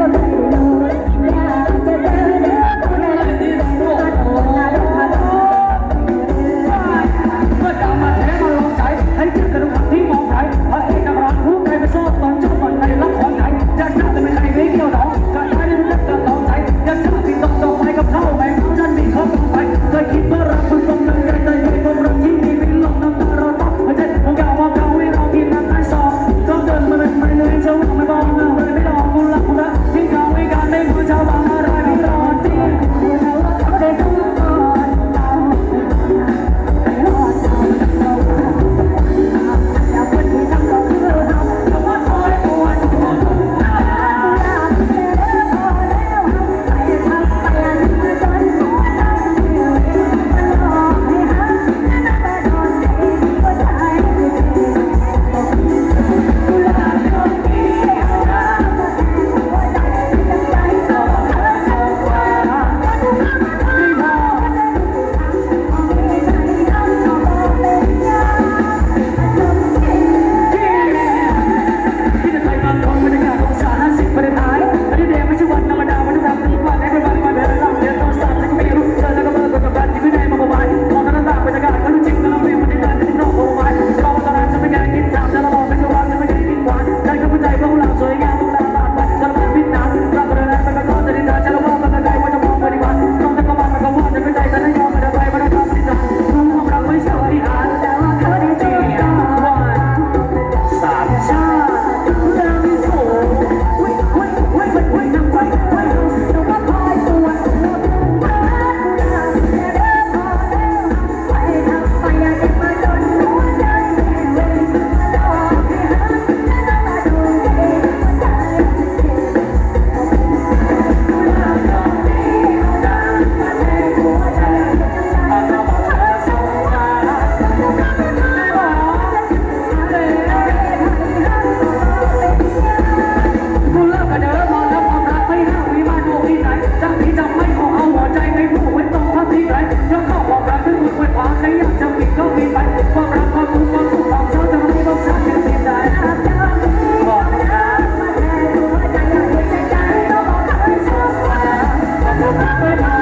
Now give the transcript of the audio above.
บ่เคยได้ ควายคว้าใครอยากจะปิดก็ปิดไปความรักความรู้ความสุขความเศร้าจะไม่ต้องจากกันสิ้นใจอาจจะบอกไม่อาจมาแทนตัวใจอยากเห้ใจใจต้องบอกเธอชอบมาแต่เธอไม่ได้